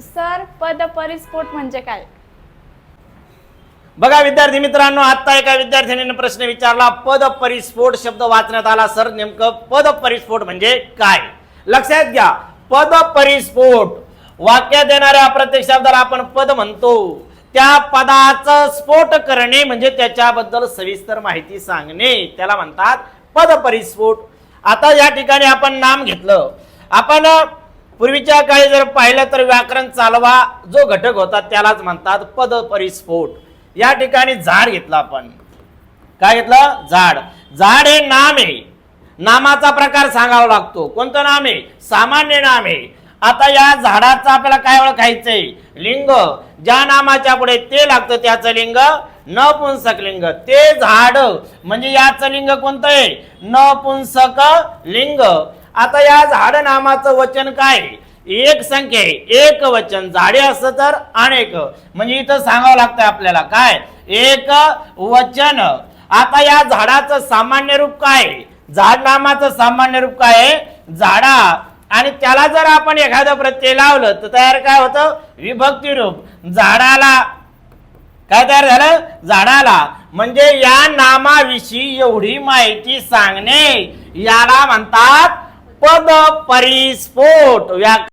Sir पद परिस्फोट म्हणजे काय? बघा विद्यार्थी मित्रांनो आता एका विद्यार्थ्याने प्रश्न विचारला पद परिस्फोट शब्द वाचण्यात आला. सर नेमकं पद परिस्फोट म्हणजे काय? लक्षात घ्या पद परिस्फोट वाक्यात देणाऱ्या प्रत्येक शब्दाला आपण पद म्हणतो. त्या पदाचं स्फोट करणे म्हणजे त्याच्याबद्दल सविस्तर माहिती सांगणे. त्याला म्हणतात पद परिस्फोट. आता या ठिकाणी आपण नाम घेतलं. आपण पूर्वीच्या काळी जर पाहिलं तर व्याकरण चालवा जो घटक होता त्यालाच म्हणतात पद परिस्फोट. या ठिकाणी झाड घेतलं आपण. काय घेतलं? झाड. झाड हे नाम आहे. नामाचा प्रकार सांगावा लागतो. कोणतं नाम आहे? सामान्य नाम आहे. आता या झाडाचं आपल्याला काय ओळखायचंय? लिंग. ज्या नामाच्या पुढे ते लागतं त्याचं लिंग नपुंसक लिंग. ते झाड. म्हणजे याचं लिंग कोणतं आहे? नपुंसक लिंग. आता या झाड नामाचं वचन काय? एक संख्या एक वचन. झाडे असतं तर अनेक. म्हणजे इथं सांगावं लागतं आपल्याला. काय? एक वचन. आता या झाडाचं सामान्य रूप काय? झाड नामाचं सामान्य रूप काय? आहे? झाडा. आणि त्याला जर आपण एखादं प्रत्यय लावलं तर तयार काय होतं? विभक्ती रूप. झाडाला. काय तयार झालं? झाडाला. म्हणजे या नामाविषयी एवढी माहिती सांगणे. याला म्हणतात पद परिस्फोट व्या